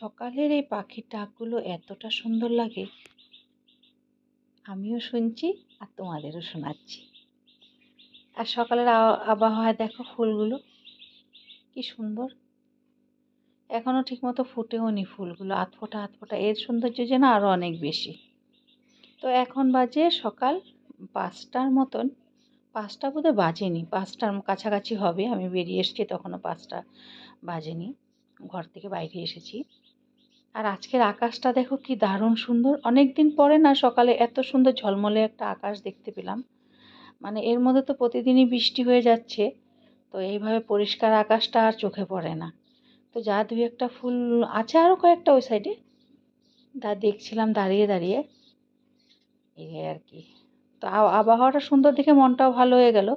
সকালের এই পাখির ডাকগুলো এতটা সুন্দর লাগে। আমিও শুনছি আর তোমাদেরও শোনাচ্ছি। আর সকালের আ- আবহাওয়ায় দেখো ফুলগুলো কি সুন্দর। এখনও ঠিকমতো ফুটেও নি ফুলগুলো আধ ফোটা আধ ফোটা এর সৌন্দর্য যেন আরও অনেক বেশি। তো এখন বাজে সকাল পাঁচটার মতন। পাঁচটা বোধহয় বাজেনি, পাঁচটার কাছাকাছি হবে। আমি বেরিয়ে এসেছি, তখনও পাঁচটা বাজেনি। ঘর থেকে বাইরে এসেছি। আর আজকের আকাশটা দেখো কি দারুণ সুন্দর। অনেক দিন পরে না সকালে এত সুন্দর ঝলমলে একটা আকাশ দেখতে পেলাম। মানে এর মধ্যে তো প্রতিদিনই বৃষ্টি হয়ে যাচ্ছে, তো এইভাবে পরিষ্কার আকাশটা আর চোখে পড়ে না। তো যা দুই একটা ফুল আছে আরও কয়েকটা ওই সাইডে তা দেখছিলাম দাঁড়িয়ে দাঁড়িয়ে। এই আর কি। তো আবহাওয়াটা সুন্দর দেখে মনটাও ভালো হয়ে গেল।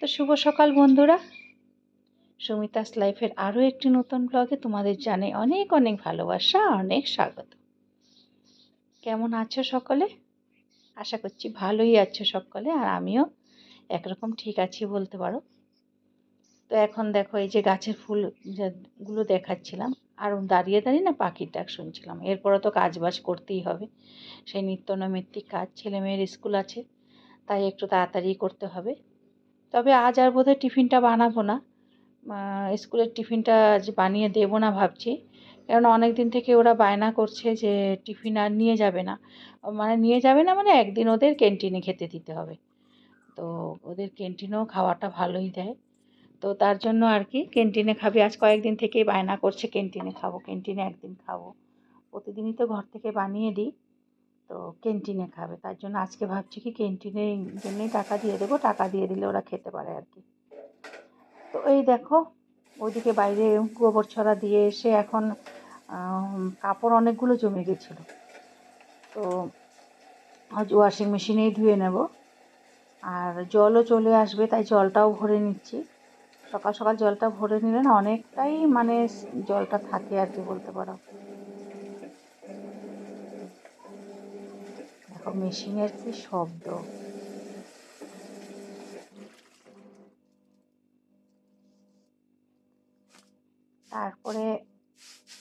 তো শুভ সকাল বন্ধুরা। সুমিতাস লাইফের আরও একটি নতুন ব্লগে তোমাদের জানে অনেক অনেক ভালোবাসা, অনেক স্বাগত। কেমন আছো সকলে? আশা করছি ভালোই আছো সকলে, আর আমিও একরকম ঠিক আছি বলতে পারো। তো এখন দেখো এই যে গাছের ফুল যা- গুলো দেখাচ্ছিলাম, আর দাঁড়িয়ে দাঁড়িয়ে না পাখির ডাক শুনছিলাম। এরপরে তো কাজ বাজ করতেই হবে। সেই নিত্য নৈমিত্তিক কাজ, ছেলে মেয়ের স্কুল আছে, তাই একটু তাড়াতাড়ি করতে হবে। তবে আজ আর বোধহয় টিফিনটা বানাবো না। স্কুলের টিফিনটা আজ বানিয়ে দেবো না ভাবছি। কারণ অনেক দিন থেকে ওরা বায়না করছে যে টিফিন আর নিয়ে যাবে না। মানে নিয়ে যাবে না মানে একদিন ওদের ক্যান্টিনে খেতে দিতে হবে। তো ওদের ক্যান্টিনেও খাওয়াটা ভালোই দেয়। তো তার জন্য আর কি ক্যান্টিনে খাবি। আজ কয়েকদিন থেকেই বায়না করছে ক্যান্টিনে খাব, ক্যান্টিনে একদিন খাব। প্রতিদিনই তো ঘর থেকে বানিয়ে দিই। তো ক্যান্টিনে খাবে। তার জন্য আজকে ভাবছি কি ক্যান্টিনের জন্যই টাকা দিয়ে দেবো। টাকা দিয়ে দিলে ওরা খেতে পারে আর কি। তো এই দেখো, ওইদিকে বাইরে গোবর ছড়া দিয়ে এসে এখন কাপড় অনেকগুলো জমে গেছিল। তো ওয়াশিং মেশিনেই ধুয়ে নেব। আর জলও চলে আসবে, তাই জলটাও ভরে নিচ্ছি। সকাল সকাল জলটা ভরে নিলে না অনেকটাই মানে জলটা থাকে আর কি বলতে পারো। দেখো মেশিনের কি শব্দ। তারপরে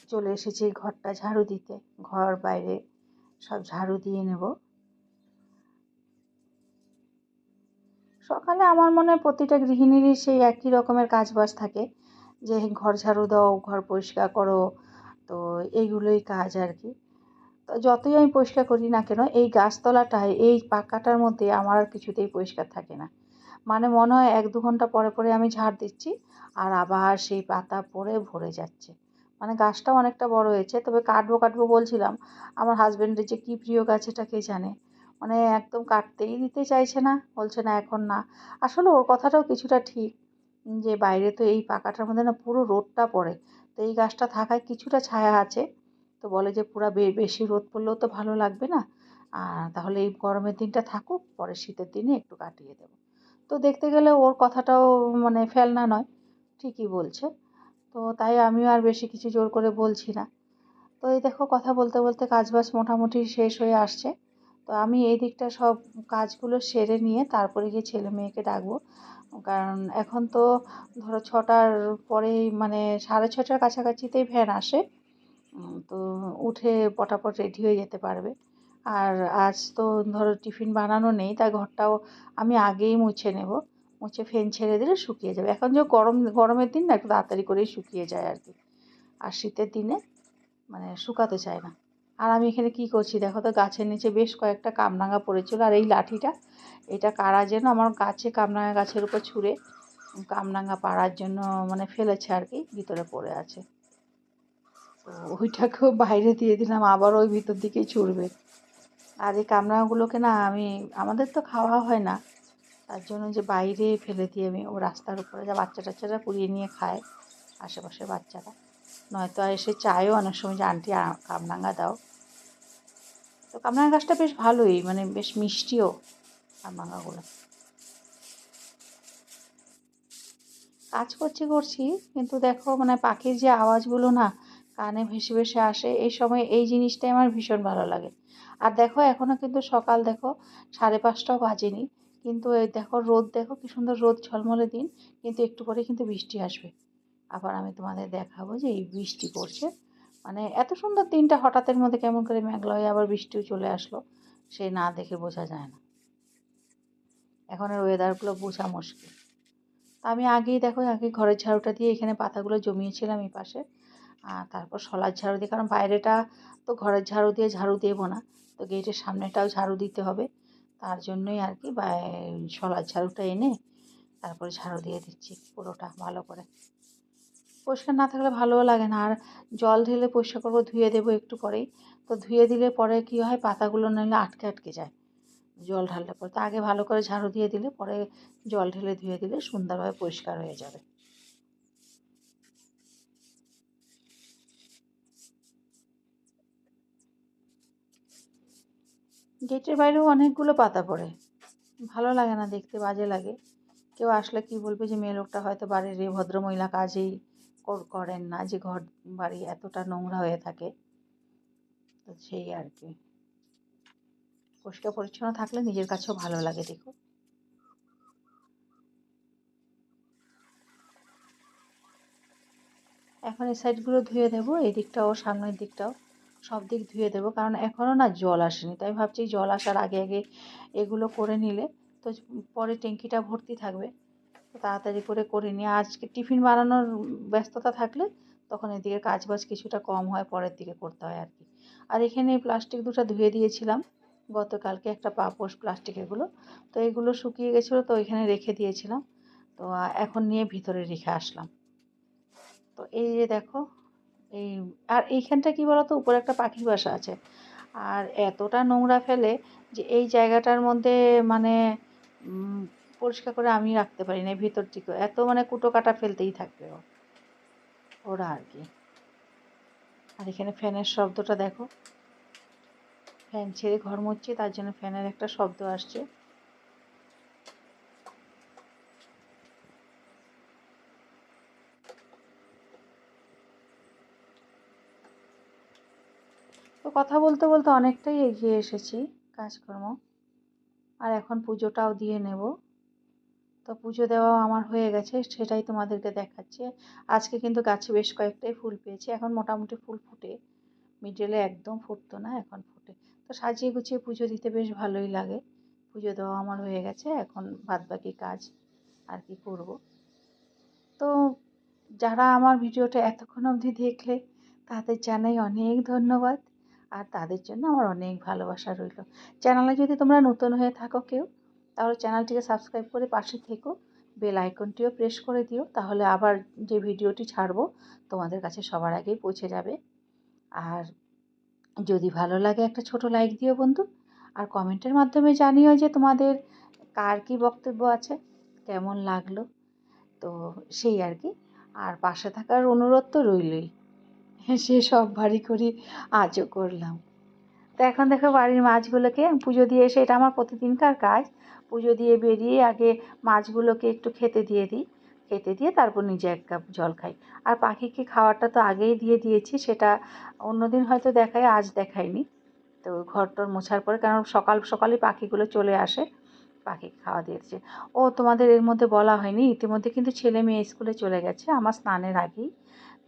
চলে এসেছি ঘরটা ঝাড়ু দিতে। ঘর বাইরে সব ঝাড়ু দিয়ে নেব। সকালে আমার মনে হয় প্রতিটা গৃহিণীরই সেই একই রকমের কাজ বাজ থাকে। যে ঘর ঝাড়ু দাও, ঘর পরিষ্কার করো, তো এইগুলোই কাজ আর কি। তো যতই আমি পরিষ্কার করি না কেন, এই গাছতলাটায়, এই পাকাটার মধ্যে আমার আর কিছুতেই পরিষ্কার থাকে না। মানে মনে হয় এক দু ঘণ্টা পরে পরে আমি ঝাড় দিচ্ছি আর আবার সেই পাতা পড়ে ভরে যাচ্ছে। মানে গাছটাও অনেকটা বড় হয়েছে, তবে কাটবো কাটবো বলছিলাম, আমার হাজব্যান্ডের যে কী প্রিয় গাছ এটা কে জানে? মানে একদম কাটতেই দিতে চাইছে না, বলছে না এখন না। আসলে ওর কথাটাও কিছুটা ঠিক, যে বাইরে তো এই পাকাটার মধ্যে না পুরো রোদটা পড়ে, তো এই গাছটা থাকায় কিছুটা ছায়া আছে, তো বলে যে পুরা বেশি রোদ পড়লেও তো ভালো লাগবে না আর তাহলে এই গরমের দিনটা থাকুক পরে শীতের দিনে একটু কাটিয়ে দেবো। তো দেখতে গেলে ওর কথাটাও মানে ফেলনা নয়, ঠিকই বলছে। তো তাই আমিও আর বেশি কিছু জোর করে বলছি না। তো এই দেখো কথা বলতে বলতে কাজবাজ মোটামুটি শেষ হয়ে আসছে। তো আমি এই দিকটা সব কাজগুলো সেরে নিয়ে তারপরে গিয়ে ছেলে মেয়েকে ডাকবো। কারণ এখন তো ধরো ছটার পরেই মানে সাড়ে ছটার কাছাকাছিতেই ভ্যান আসে। তো উঠে পটাপট রেডি হয়ে যেতে পারবে। আর আজ তো ধরো টিফিন বানানো নেই তাই ঘরটাও আমি আগেই মুছে নেব। মুছে ফ্যান ছেড়ে দিলে শুকিয়ে যাবে। এখন যে গরম, গরমের দিন না, একটু তাড়াতাড়ি করেই শুকিয়ে যায় আর কি। আর শীতের দিনে মানে শুকাতে চায় না। আর আমি এখানে কি করছি দেখো তো, গাছের নিচে বেশ কয়েকটা কামরাঙা পড়েছিল, আর এই লাঠিটা, এটা কারা যেন আমার গাছে, কামরাঙা গাছের উপর ছুঁড়ে কামরাঙা পাড়ার জন্য মানে ফেলেছে আর কি, ভিতরে পড়ে আছে। তো ওইটাকেও বাইরে দিয়ে দিলাম, আবার ওই ভিতর দিকেই ছুটবে আর এই কামরাঙাগুলোকে না আমি, আমাদের তো খাওয়া হয় না। তার জন্য যে বাইরে ফেলে দিই আমি ও রাস্তার উপরে যা বাচ্চা টাচ্চারা কুড়িয়ে নিয়ে খায় আশেপাশের বাচ্চারা। নয়তো আর এসে চায়ও অনেক সময় যে, আন্টি, আ- কামরাঙা দাও। তো কামরাঙা গাছটা বেশ ভালোই মানে বেশ মিষ্টিও কামরাঙাগুলো কাজ করছি করছি, কিন্তু দেখো মানে পাখির যে আওয়াজগুলো না কানে ভেসে ভেসে আসে, এই সময় এই জিনিসটাই আমার ভীষণ ভালো লাগে। আর দেখো এখনও কিন্তু সকাল দেখো, সাড়ে পাঁচটাও বাজেনি। কিন্তু এই দেখো, রোদ দেখো, কি সুন্দর রোদ, ঝলমলে দিন। কিন্তু একটু পরে কিন্তু বৃষ্টি আসবে। আবার আমি তোমাদের দেখাবো যে এই বৃষ্টি পড়ছে। মানে এত সুন্দর দিনটা হঠাৎের মধ্যে কেমন করে মেঘলা হয়ে আবার বৃষ্টিও চলে আসলো, সে না দেখে বোঝা যায় না। এখন এর ওয়েদারগুলো বোঝা মুশকিল। আমি আগেই দেখো, আগে ঘরের ঝাড়ুটা দিয়ে এখানে পাতাগুলো জমিয়েছিলাম এই পাশে। আর তারপর সলার ঝাড়ু দিয়ে, কারণ বাইরেটা তো ঘরের ঝাড়ু দিয়ে ঝাড়ু দেবো না, তো গেটের সামনেটাও ঝাড়ু দিতে হবে। তার জন্যই আর কি বা, শলার ঝাড়ুটা এনে তারপরে ঝাড়ু দিয়ে দিচ্ছি পুরোটা ভালো করে। পরিষ্কার না থাকলে ভালোও লাগে না, আর জল ঢেলে পরিষ্কার করব, ধুয়ে দেবো একটু পরেই। তো ধুয়ে দিলে পরে কী হয়, পাতাগুলো নিলে আটকে আটকে যায়, জল ঢাললে পরে। তো আগে ভালো করে ঝাড়ু দিয়ে দিলে পরে জল ঢেলে ধুয়ে দিলে সুন্দরভাবে পরিষ্কার হয়ে যাবে। গেটের বাইরেও অনেকগুলো পাতা পড়ে। ভালো লাগে না দেখতে, বাজে লাগে। কেউ আসলে কি বলবে যে, মেয়ে লোকটা হয়তো বাড়ির এই ভদ্রমহিলা কাজেই করেন না যে, ঘর, বাড়ি এতটা নোংরা হয়ে থাকে। তো সেই আর কি। পরিষ্কার পরিচ্ছন্ন থাকলে নিজের কাছেও ভালো লাগে, দেখো। এখন এই সাইডগুলো ধুয়ে দেবো, এই দিকটাও, সামনের দিকটাও। সব দিক ধুয়ে দেবো। কারণ এখনও না জল আসেনি। তাই ভাবছি জল আসার আগে আগে এগুলো করে নিলে তো পরে ট্যাঙ্কিটা ভর্তি থাকবে। তাড়াতাড়ি করে করে নিয়ে আজকে টিফিন বানানোর ব্যস্ততা থাকলে তখন এদিকে কাজ বাজ কিছুটা কম হয়, পরের দিকে করতে হয় আর কি আর এখানে প্লাস্টিক দুটো ধুয়ে দিয়েছিলাম। গতকালকে একটা পাপোশ প্লাস্টিক এগুলো। তো এগুলো শুকিয়ে গেছিল তো এখানে রেখে দিয়েছিলাম। তো এখন নিয়ে ভিতরে রেখে আসলাম। তো এই যে দেখো এই, আর এইখানটা কী বলতো? উপরে একটা পাখির বাসা আছে। আর এতটা নোংরা ফেলে যে এই জায়গাটার মধ্যে মানে পরিষ্কার করে আমি রাখতে পারি না ভিতর থেকে এত মানে কুটো কাটা ফেলতেই থাকবে ওরা আর কি। আর এখানে ফ্যানের শব্দটা দেখো। ফ্যান ছেড়ে ঘর মুচ্ছি তার জন্য ফ্যানের একটা শব্দ আসছে। কথা বলতে বলতে অনেকটাই এগিয়ে এসেছি কাজকর্ম। আর এখন পুজোটাও দিয়ে নেব। তো পুজো দেওয়াও আমার হয়ে গেছে, সেটাই তোমাদেরকে দেখাচ্ছে। আজকে কিন্তু গাছে বেশ কয়েকটাই ফুল পেয়েছি, এখন মোটামুটি ফুল ফুটে। মিডলে একদম ফুটতো না, এখন ফুটে। তো সাজিয়ে গুছিয়ে পুজো দিতে বেশ ভালোই লাগে। পুজো দেওয়া আমার হয়ে গেছে, এখন বাদ বাকি কাজ আর কি করব। তো যারা আমার ভিডিওটা এতক্ষণ অবধি দেখলে, তাদের জানাই অনেক ধন্যবাদ। আর তাদের জন্য আমার অনেক ভালোবাসা রইল। চ্যানেলে যদি তোমরা নতুন হয়ে থাকো কেউ, তাহলে চ্যানেলটিকে সাবস্ক্রাইব করে পাশে থেকো, বেল আইকনটিও প্রেস করে দিও, তাহলে আবার যে ভিডিওটি ছাড়বো, তোমাদের কাছে সবার আগেই পৌঁছে যাবে। আর যদি ভালো লাগে একটা ছোট লাইক দিও বন্ধু, আর কমেন্টের মাধ্যমে জানিও যে তোমাদের কার কী বক্তব্য আছে, কেমন লাগল, তো সেই আর কি। আর পাশে থাকার অনুরোধ তো রইলই। সে সব বাড়ি করে আজও করলাম। তো এখন দেখো বাড়ির মাছগুলোকে পুজো দিয়ে এসে, এটা আমার প্রতিদিনকার কাজ। পুজো দিয়ে বেরিয়ে আগে মাছগুলোকে একটু খেতে দিয়ে দিই। খেতে দিয়ে তারপর নিজে এক কাপ জল খাই। আর পাখিকে খাওয়ারটা তো আগেই দিয়ে দিয়েছি, সেটা অন্যদিন হয়তো দেখায়, আজ দেখায়নি। তো ঘরটর মোছার পরে, কারণ সকাল, সকালই পাখিগুলো চলে আসে পাখি খাওয়া দিয়েছে। ও তোমাদের এর মধ্যে বলা হয়নি, ইতিমধ্যে কিন্তু ছেলে মেয়ে স্কুলে চলে গেছে, আমার স্নানের আগেই।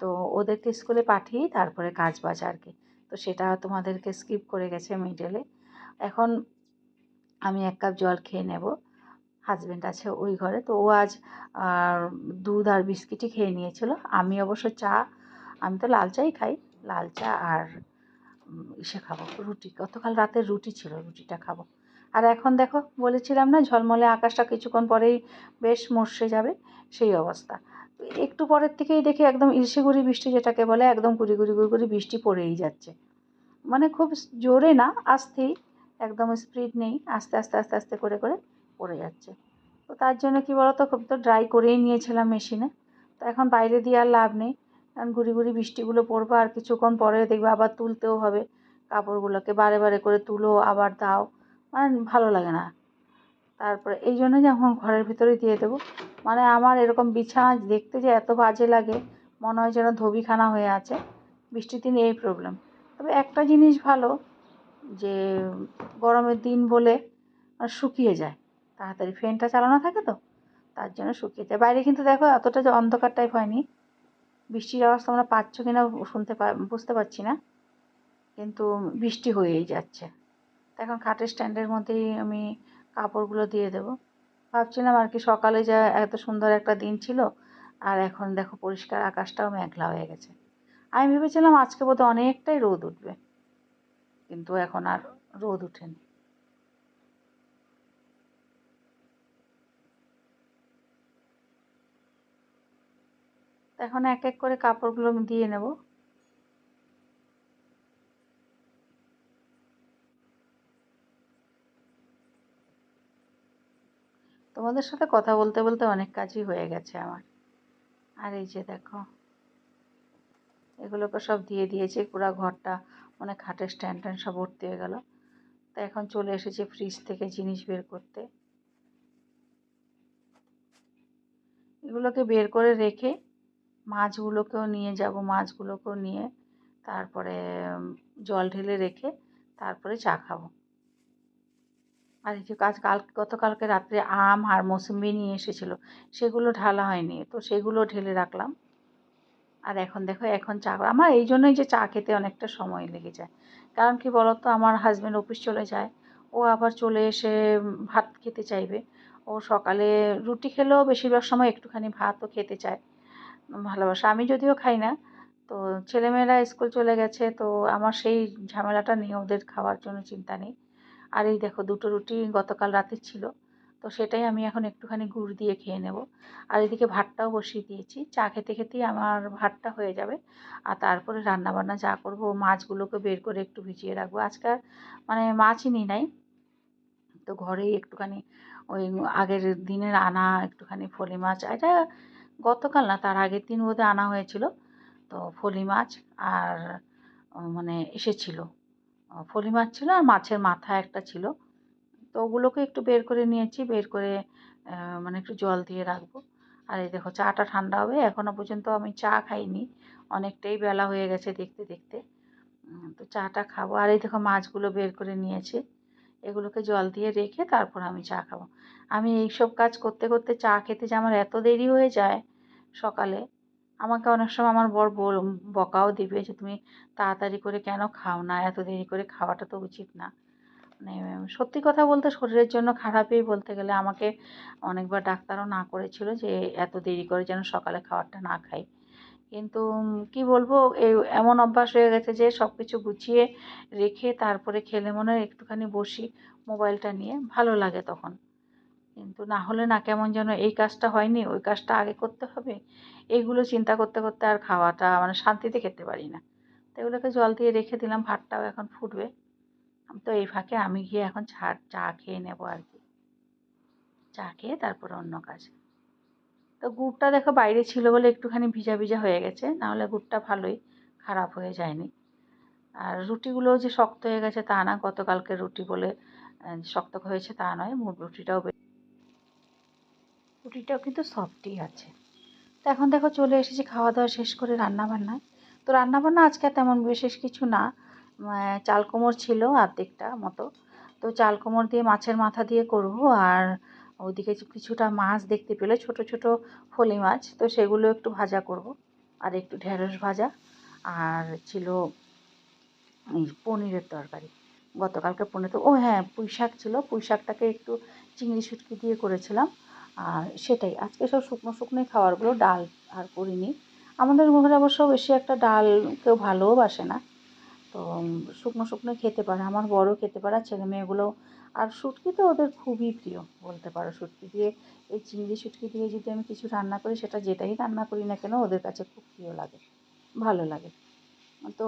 তো ওদেরকে স্কুলে পাঠিয়েই তারপরে কাজ বাজ আর কি তো সেটা তোমাদেরকে স্কিপ করে গেছে মিডলে এখন আমি এক কাপ জল খেয়ে নেব। হাজব্যান্ড আছে ওই ঘরে। তো ও আজ দুধ আর বিস্কিটই খেয়ে নিয়েছিল। আমি অবশ্য চা, আমি তো লাল চাই খাই। লাল চা আর ইসে খাব, রুটি। গতকাল রাতের রুটি ছিল, রুটিটা খাব। আর এখন দেখো, বলেছিলাম না, ঝলমলে আকাশটা কিছুক্ষণ পরেই বেশ মর্ষে যাবে। সেই অবস্থা। একটু পরের থেকেই দেখি একদম ইলশে গুড়ি বৃষ্টি যেটাকে বলে, একদম গুড়ি গুড়ি গুড়ি গুড়ি বৃষ্টি পড়েই যাচ্ছে। মানে খুব জোরে না, আস্তেই, একদম স্পিড নেই, আস্তে আস্তে আস্তে আস্তে করে করে পড়ে যাচ্ছে। তো তার জন্য কী বলতো, খুব তো ড্রাই করেই নিয়েছিলাম মেশিনে তো এখন বাইরে দিয়ে আর লাভ নেই, কারণ ঘুরি ঘুরি বৃষ্টিগুলো পড়ব আর কিছুক্ষণ পরে দেখবে আবার তুলতেও হবে। কাপড়গুলোকে বারে বারে করে তুলো, আবার দাও মানে ভালো লাগে না। তারপরে এই জন্য যে এখন ঘরের ভিতরে দিয়ে দেবো। মানে আমার এরকম বিছানা দেখতে যে এত বাজে লাগে, মনে হয় যেন ধোবিখানা হয়ে আছে। বৃষ্টির দিনে এই প্রবলেম তবে একটা জিনিস ভালো, যে গরমের দিন বলে শুকিয়ে যায়। তাড়াতাড়ি ফ্যানটা চালানো থাকে তো, তার জন্য শুকিয়ে যায়। বাইরে কিন্তু দেখো এতটা যে অন্ধকার টাইপ হয়নি। বৃষ্টির আওয়াজ তোমরা পাচ্ছ কি না শুনতে পা, বুঝতে পারছি না। কিন্তু বৃষ্টি হয়েই যাচ্ছে। এখন খাটের স্ট্যান্ডের মধ্যেই আমি কাপড়গুলো দিয়ে দেবো। ভাবছিলাম আর কি সকালে যা এত সুন্দর একটা দিন ছিল, আর এখন দেখো পরিষ্কার আকাশটাও মেঘলা হয়ে গেছে। আমি ভেবেছিলাম আজকে বোধহয় অনেকটাই রোদ উঠবে, কিন্তু এখন আর রোদ উঠেনি। এখন এক এক করে কাপড়গুলো দিয়ে নেব। তোমাদের সাথে কথা বলতে বলতে অনেক কাজই হয়ে গেছে আমার। আর এই যে দেখো, এগুলোকে সব দিয়ে দিয়েছি, পুরো ঘরটা মানে খাটের স্ট্যান্ড ট্যান্ড সব ভর্তি হয়ে গেল। তো এখন চলে এসেছি ফ্রিজ থেকে জিনিস বের করতে। এগুলোকে বের করে রেখে মাছগুলোকেও নিয়ে যাব, মাছগুলোকেও নিয়ে তারপরে জল ঢেলে রেখে তারপরে চা খাব। আর এই যে কাজ কাল, গতকালকে রাত্রে আম আর মৌসুম্বি নিয়ে এসেছিল, সেগুলো ঢালা হয়নি, তো সেগুলো ঢেলে রাখলাম। আর এখন দেখো, এখন চা, আমার এই জন্যই যে চা খেতে অনেকটা সময় লেগে যায়। কারণ কি বলতো, আমার হাজব্যান্ড অফিস চলে যায়, ও আবার চলে এসে ভাত খেতে চাইবে। ও সকালে রুটি খেলেও বেশিরভাগ সময় একটুখানি ভাতও খেতে চায়, ভালোবাসা। আমি যদিও খাই না, তো ছেলেমেয়েরা স্কুল চলে গেছে, তো আমার সেই ঝামেলাটা নিয়ে ওদের খাওয়ার জন্য চিন্তা নেই। আর এই দেখো দুটো রুটি গতকাল রাতে ছিল, তো সেটাই আমি এখন একটুখানি গুড় দিয়ে খেয়ে নেব। আর এদিকে ভাতটাও বসিয়ে দিয়েছি, চা খেতে খেতেই আমার ভাতটা হয়ে যাবে। আর তারপরে রান্নাবান্না যা করব, মাছগুলোকে বের করে একটু ভিজিয়ে রাখব। আজকাল মানে মাছই নিই নাই, তো ঘরেই একটুখানি ওই আগের দিনের আনা, একটুখানি ফলি মাছ। এটা গতকাল না, তার আগের দিন বোধহয় আনা হয়েছিল, তো ফলি মাছ আর মানে এসেছিল। ফলি মাছ ছিল আর মাছের মাথা একটা ছিল। তো ওগুলোকে একটু বের করে নিয়েছি, বের করে মানে একটু জল দিয়ে রাখব। আর এই দেখো, চাটা ঠান্ডা হবে এখনও পর্যন্ত আমি চা খাইনি। অনেকটাই বেলা হয়ে গেছে দেখতে দেখতে। তো চাটা খাব। আর এই দেখো, মাছগুলো বের করে নিয়েছি। এগুলোকে জল দিয়ে রেখে তারপর আমি চা খাব। আমি এইসব কাজ করতে করতে চা খেতে যে আমার এত দেরি হয়ে যায় সকালে আমাকে অনেক সময় আমার বর বকাও দিবে যে তুমি তাড়াতাড়ি করে কেন খাও না? এত দেরি করে খাওয়াটা তো উচিত না। মানে সত্যি কথা বলতে শরীরের জন্য খারাপই বলতে গেলে আমাকে অনেকবার ডাক্তারও না করেছিল যে এত দেরি করে যেন সকালে খাবারটা না খাই। কিন্তু কি বলব এই এমন অভ্যাস হয়ে গেছে যে সব কিছু গুছিয়ে রেখে তারপরে খেলে মনে হয় একটুখানি বসি মোবাইলটা নিয়ে। ভালো লাগে তখন। কিন্তু না হলে না কেমন যেন এই কাজটা হয়নি, ওই কাজটা আগে করতে হবে। এইগুলো চিন্তা করতে করতে আর খাওয়াটা মানে শান্তিতে খেতে পারি না। তো এগুলোকে জল দিয়ে রেখে দিলাম, ভাতটাও এখন ফুটবে। তো এই ফাঁকে আমি গিয়ে এখন চা চা খেয়ে নেব আর কি। চা খেয়ে তারপরে অন্য কাজ। তো গুড়টা দেখো বাইরে ছিল বলে একটুখানি ভিজা ভিজা হয়ে গেছে নাহলে গুড়টা ভালোই খারাপ হয়ে যায়নি। আর রুটিগুলোও যে শক্ত হয়ে গেছে তা না গতকালকে রুটি বলে শক্ত হয়েছে তা নয় রুটিটাও রুটিটাও কিন্তু সফটই আছে। তো এখন দেখো চলে এসেছি খাওয়া দাওয়া শেষ করে রান্না বান্না তো রান্না বান্না আজকে তেমন বিশেষ কিছু না। চাল কোমর ছিল অর্ধেকটা মতো। তো চাল কোমর দিয়ে মাছের মাথা দিয়ে করব আর ওইদিকে কিছুটা মাছ দেখতে পেলে, ছোট ছোট ফলি মাছ। তো সেগুলো একটু ভাজা করব। আর একটু ঢেঁড়স ভাজা আর ছিল পনিরের তরকারি। গতকালকে পনির তো, ও হ্যাঁ পুঁই শাক ছিল। পুঁই শাকটাকে একটু চিংড়ি শুটকি দিয়ে করেছিলাম। আর সেটাই। আজকে সব শুকনো শুকনোই খাবারগুলো ডাল আর করিনি। আমাদের ঘরে অবশ্য বেশি একটা ডাল কেউ ভালোও বাসে না। তো শুকনো শুকনো খেতে পারে। আমার বড় খেতে পারে, আর ছেলে মেয়েগুলো আর শুটকি তো ওদের খুবই প্রিয়, বলতে পারো। শুটকি দিয়ে, এই চিংড়ি শুটকি দিয়ে যদি আমি কিছু রান্না করি, সেটা যেটাই রান্না করি না কেন, ওদের কাছে খুব প্রিয় লাগে। ভালো লাগে। তো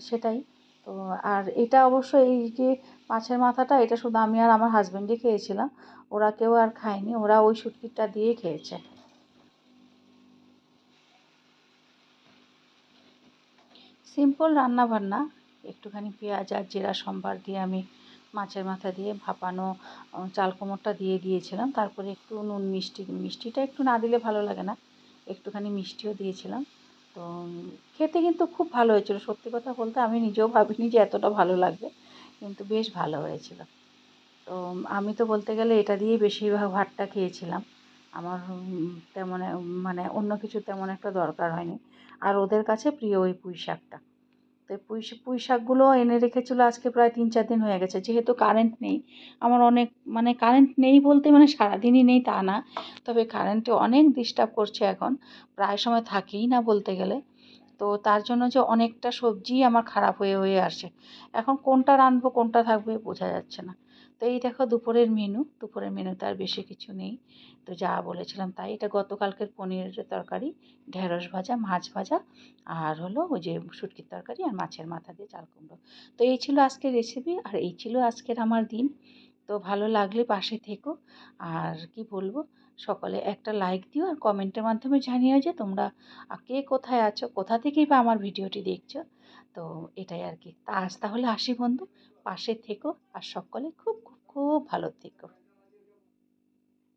সেটাই। তো আর এটা অবশ্য এই যে মাছের মাথাটা, এটা শুধু আমি আর আমার হাজব্যান্ডই খেয়েছিলাম। ওরা কেউ আর খায়নি, ওরা ওই শুটকিটা দিয়েই খেয়েছে। সিম্পল রান্না বান্না একটুখানি পেঁয়াজ আর জিরা সম্বার দিয়ে আমি মাছের মাথা দিয়ে ভাপানো চাল কোমরটা দিয়ে দিয়েছিলাম। তারপরে একটু নুন মিষ্টি, মিষ্টিটা একটু না দিলে ভালো লাগে না। একটুখানি মিষ্টিও দিয়েছিলাম। তো খেতে কিন্তু খুব ভালো হয়েছিল। সত্যি কথা বলতে আমি নিজেও ভাবিনি যে এতটা ভালো লাগবে, কিন্তু বেশ ভালো হয়েছিল। তো আমি তো বলতে গেলে এটা দিয়েই বেশিরভাগ ভাতটা খেয়েছিলাম। আমার তেমন মানে অন্য কিছু তেমন একটা দরকার হয়নি। আর ওদের কাছে প্রিয় ওই পুঁই শাকটা তো পুঁই পুঁই শাকগুলো এনে রেখেছিলো আজকে প্রায় তিন, চার দিন হয়ে গেছে। যেহেতু কারেন্ট নেই, আমার অনেক মানে কারেন্ট নেই বলতে মানে সারাদিনই নেই তা না, তবে কারেন্টে অনেক ডিস্টার্ব করছে এখন, প্রায় সময় থাকেই না বলতে গেলে। তো তার জন্য যে অনেকটা সবজি আমার খারাপ হয়ে হয়ে আসে এখন কোনটা রাঁধবো, কোনটা থাকবে বোঝা যাচ্ছে না। তো এই দেখো দুপুরের মেনু দুপুরের মেনুতে আর বেশি কিছু নেই। তো যা বলেছিলাম তাই, এটা গতকালকের পনিরের তরকারি, ঢেঁড়স ভাজা, মাছ ভাজা, আর হলো ওই যে শুটকির তরকারি আর মাছের মাথা দিয়ে চাল কুমড়ো। তো এই ছিল আজকের রেসিপি আর এই ছিল আজকের আমার দিন। তো ভালো লাগলে পাশে থেকো। আর কি বলব, সকলে একটা লাইক দিও আর কমেন্টের মাধ্যমে জানিও যে তোমরা কে কোথায় আছো, কোথা থেকেই বা আমার ভিডিওটি দেখছ। তো এটাই আর কি। তা আজ তাহলে আসি বন্ধু। পাশে থেকো আর সকলে খুব খুব খুব ভালো থেকো।